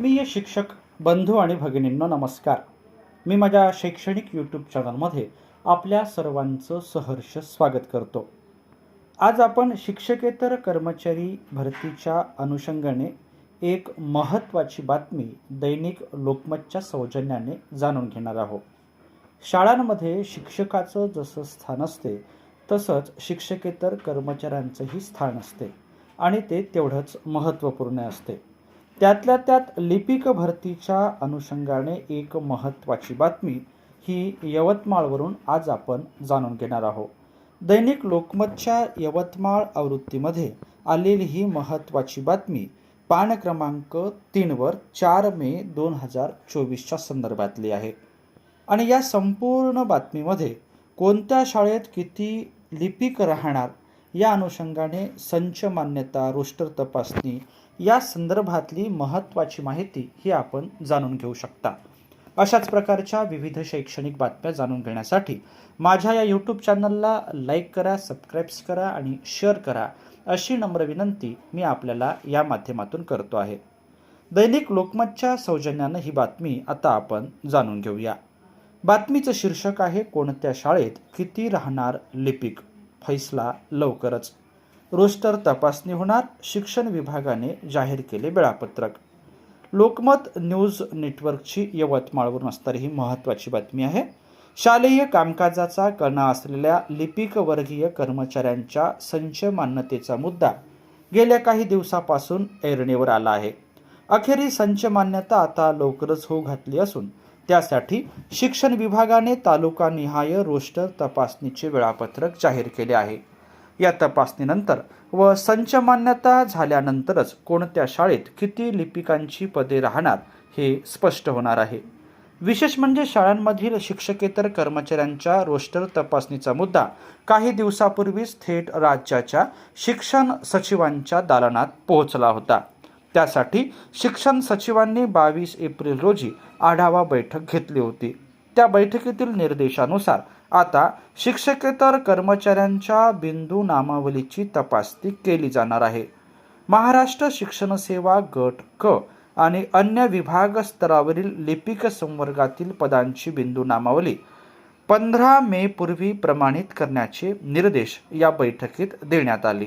आत्मीय शिक्षक बंधू आणि भगिनींनो नमस्कार. मी माझ्या शैक्षणिक यूट्यूब चॅनलमध्ये आपल्या सर्वांचं सहर्ष स्वागत करतो. आज आपण शिक्षकेतर कर्मचारी भरतीच्या अनुषंगाने एक महत्त्वाची बातमी दैनिक लोकमतच्या सौजन्याने जाणून घेणार आहोत. शाळांमध्ये शिक्षकाचं जसं स्थान असते तसंच शिक्षकेतर कर्मचाऱ्यांचंही स्थान असते आणि ते तेवढंच महत्त्वपूर्ण असते. त्यातल्या त्यात लिपिक भरतीच्या अनुषंगाने एक महत्त्वाची बातमी ही यवतमाळवरून आज आपण जाणून घेणार आहोत. दैनिक लोकमतच्या यवतमाळ आवृत्तीमध्ये आलेली ही महत्त्वाची बातमी पान क्रमांक तीनवर चार मे दोन हजार चोवीसच्या संदर्भातली आहे. आणि या संपूर्ण बातमीमध्ये कोणत्या शाळेत किती लिपिक राहणार या अनुषंगाने संच मान्यता रोस्टर तपासणी या संदर्भातली महत्त्वाची माहिती ही आपण जाणून घेऊ शकता. अशाच प्रकारच्या विविध शैक्षणिक बातम्या जाणून घेण्यासाठी माझ्या या यूट्यूब चॅनलला लाईक करा सबस्क्राईब्स करा आणि शेअर करा अशी नम्र विनंती मी आपल्याला या माध्यमातून करतो आहे. दैनिक लोकमतच्या सौजन्यानं ही बातमी आता आपण जाणून घेऊया. बातमीचं शीर्षक आहे कोणत्या शाळेत किती राहणार लिपिक? फैसला लवकरच. रोस्टर तपासणी होणार शिक्षण विभागाने जाहीर केले वेळापत्रक. लोकमत न्यूज नेटवर्कची यवतमाळवरून असणारी ही महत्त्वाची बातमी आहे. शालेय कामकाजाचा कणा असलेल्या लिपिक वर्गीय कर्मचाऱ्यांच्या संच मान्यतेचा मुद्दा गेल्या काही दिवसापासून ऐरणीवर आला आहे. अखेरी संच मान्यता आता लवकरच होऊ घातली असून त्यासाठी शिक्षण विभागाने तालुकानिहाय रोस्टर तपासणीचे वेळापत्रक जाहीर केले आहे. या तपासणीनंतर व संच मान्यता झाल्यानंतरच कोणत्या शाळेत किती लिपिकांची पदे राहणार हे स्पष्ट होणार आहे. विशेष म्हणजे शाळांमधील शिक्षकेतर कर्मचाऱ्यांच्या रोस्टर तपासणीचा मुद्दा काही दिवसापूर्वीच थेट राज्याच्या शिक्षण सचिवांच्या दालनात पोहोचला होता. त्यासाठी शिक्षण सचिवांनी बावीस एप्रिल रोजी आढावा बैठक घेतली होती. त्या बैठकीतील निर्देशानुसार आता शिक्षकेतर कर्मचाऱ्यांच्या बिंदू नामावलीची तपासणी केली जाणार आहे. महाराष्ट्र शिक्षण सेवा गट क आणि अन्य विभाग स्तरावरील लिपिक संवर्गातील पदांची बिंदू नामावली पंधरा मे पूर्वी प्रमाणित करण्याचे निर्देश या बैठकीत देण्यात आले.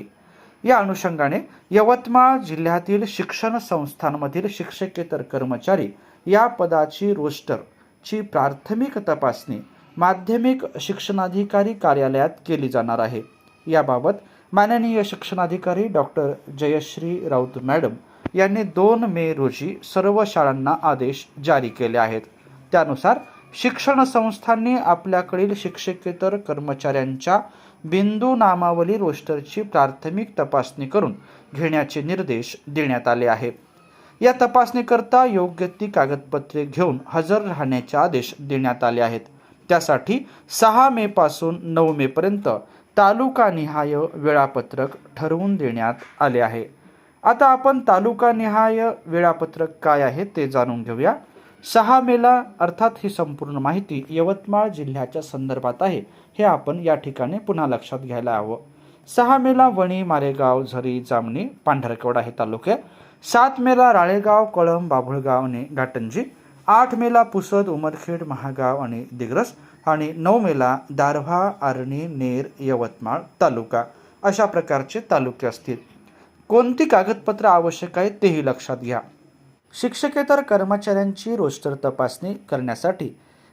या अनुषंगाने यवतमाळ जिल्ह्यातील शिक्षण संस्थांमधील शिक्षकेतर कर्मचारी या पदाची रोस्टरची प्राथमिक तपासणी माध्यमिक शिक्षणाधिकारी कार्यालयात केली जाणार आहे. याबाबत माननीय शिक्षणाधिकारी डॉक्टर जयश्री राऊत मॅडम यांनी दोन मे रोजी सर्व शाळांना आदेश जारी केले आहेत. त्यानुसार शिक्षण संस्थांनी आपल्याकडील शिक्षकेतर कर्मचाऱ्यांच्या बिंदू नामावली रोस्टरची प्राथमिक तपासणी करून घेण्याचे निर्देश देण्यात आले आहे. या तपासणीकरता योग्य ती कागदपत्रे घेऊन हजर राहण्याचे आदेश देण्यात आले आहेत. त्यासाठी सहा मे पासून नऊ मे पर्यंत तालुकानिहाय वेळापत्रक ठरवून देण्यात आले आहे. आता आपण तालुकानिहाय वेळापत्रक काय आहे ते जाणून घेऊया. सहा मेला अर्थात ही संपूर्ण माहिती यवतमाळ जिल्ह्याच्या संदर्भात आहे. हे आपण या ठिकाणी पुन्हा लक्षात घ्यायला हवं. सहा मेला वणी मारेगाव झरी जामणी पांढरकवडा हे तालुके. सात मेला राळेगाव कळंब बाभुळगाव आणि घाटंजी. आठ मेला पुसद उमरखेड महागाव आणि दिग्रस. आणि नऊ मेला दारव्हा आर्णी नेर यवतमाळ तालुका अशा प्रकारचे तालुके असतील. कोणती कागदपत्र आवश्यक आहे तेही लक्षात घ्या. शिक्षकेतर कर्मचाऱ्यांची रोस्टर तपासणी करण्यासाठी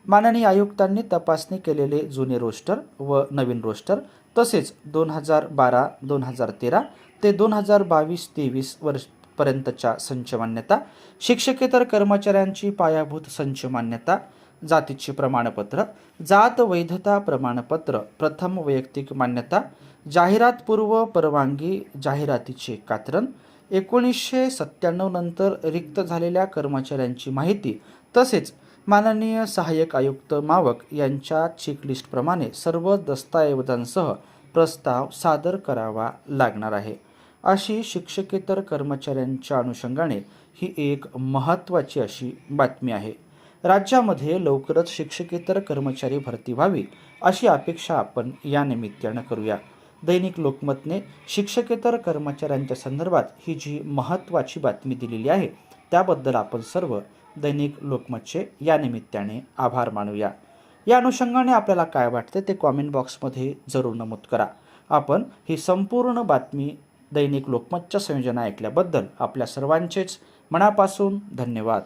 माननीय आयुक्तांनी तपासणी केलेले जुने रोस्टर व नवीन रोस्टर तसेच दोन हजार बारा दोन हजार तेरा ते दोन हजार बावीस तेवीस वर्षपर्यंतच्या संच मान्यता शिक्षकेतर कर्मचाऱ्यांची पायाभूत संच मान्यता जातीचे प्रमाणपत्र जात वैधता प्रमाणपत्र प्रथम वैयक्तिक मान्यता जाहिरातपूर्व परवानगी जाहिरातीचे कात्रण एकोणीसशे सत्त्याण्णव नंतर रिक्त झालेल्या कर्मचाऱ्यांची माहिती तसेच माननीय सहाय्यक आयुक्त मावक यांच्या चेकलिस्टप्रमाणे सर्व दस्तऐवजांसह प्रस्ताव सादर करावा लागणार आहे. अशी शिक्षकेतर कर्मचाऱ्यांच्या अनुषंगाने ही एक महत्त्वाची अशी बातमी आहे. राज्यामध्ये लवकरच शिक्षकेतर कर्मचारी भरती व्हावी अशी अपेक्षा आपण या निमित्तानं करूया. दैनिक लोकमतने शिक्षकेतर कर्मचाऱ्यांच्या संदर्भात ही जी महत्त्वाची बातमी दिलेली आहे त्याबद्दल आपण सर्व दैनिक लोकमतचे या निमित्ताने आभार मानूया. या अनुषंगाने आपल्याला काय वाटते ते कॉमेंट बॉक्समध्ये जरूर नमूद करा. आपण ही संपूर्ण बातमी दैनिक लोकमतच्या संयोजना ऐकल्याबद्दल आपल्या सर्वांचेच मनापासून धन्यवाद.